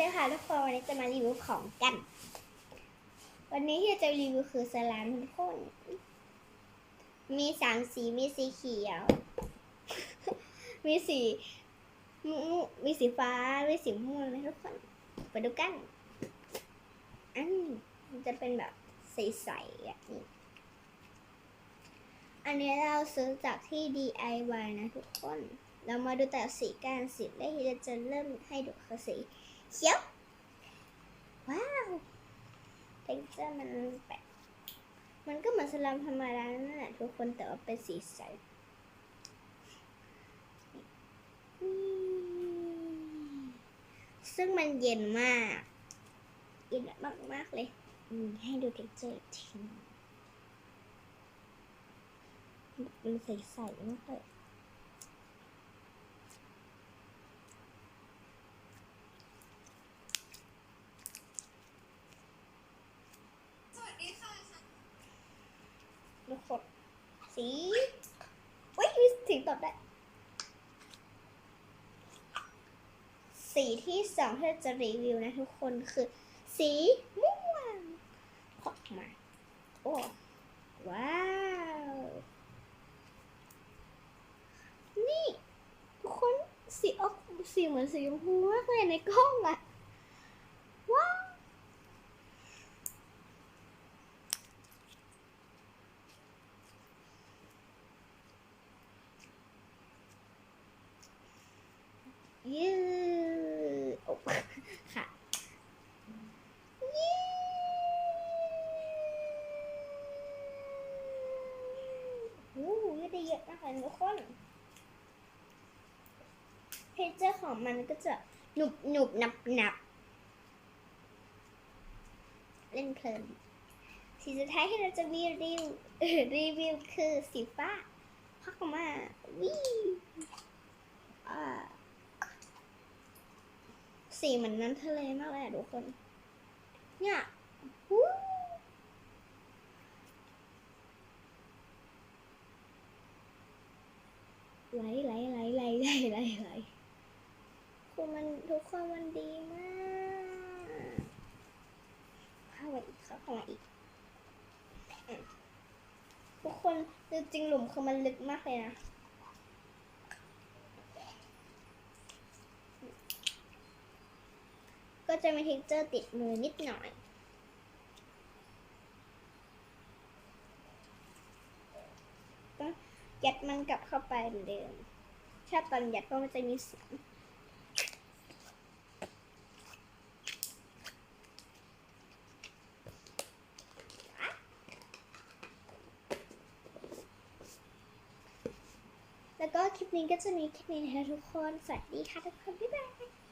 ด้วยค่ะทุกคนวันนี้จะมารีวิวของกัน วันนี้ที่จะรีวิวคือสลามทุกคนมีสามสีมีสีเขียว มีสีมูมีสีฟ้า มีสีม่วงนะทุกคนไปดูกัน อันมันจะเป็นแบบใสๆอะนี่อันนี้เราซื้อจากที่ DIY นะทุกคน เรามาดูแต่สีกันสีแรกที่เราจะเริ่มให้ดูคือสี เขียว ว้าวเท็กเจอร์มันแบบมันก็เหมือนสลัมธรรมดานั่นแหละทุกคนแต่ว่าเป็นสีใสซึ่งมันเย็นมาก เย็นมากมากเลย ให้ดูเท็กเจอร์อีกทีมันใสๆมากเลย สวัสดีค่ะ ทุกคน สีอุ้ยมีสีตดได้ สีที่สองที่เราจะรีวิวนะทุกคนคือ สีม่วงออกมา โอ้ว้าว นี่ ทุกคนสีออกสีเหมือนสีชมพูมากเลยในกล้องอะว้าว ยืดโอ้ค่ะยืดโอ้ยืดได้เยอะมากเลยทุกคนเพจเจอร์ของมันก็จะหนุบหนุบหนับหนับเล่นเพลินสีสุดท้ายที่เราจะมีรีวิวเอ่อรีวิวคือสีฟ้าพักมาวิอ่า สีเหมือนน้ำทะเลมากเลยทุกคน เนี่ยไหลไหลไหลไหลไหลไหลไหลคือมันทุกคนมันดีมากเข้ามาอีกเข้ามาอีก ทุกคนจริงๆหลุมคือมันลึกมากเลยนะ ก็จะมีเท็กเจอร์ติดมือนิดหน่อย ต้องยัดมันกลับเข้าไปเหมือนเดิม ถ้าตอนยัดก็มันจะมีเสียงแล้วก็คลิปนี้ก็จะมีแค่นี้นะคะทุกคน สวัสดีค่ะทุกคน บ๊ายบาย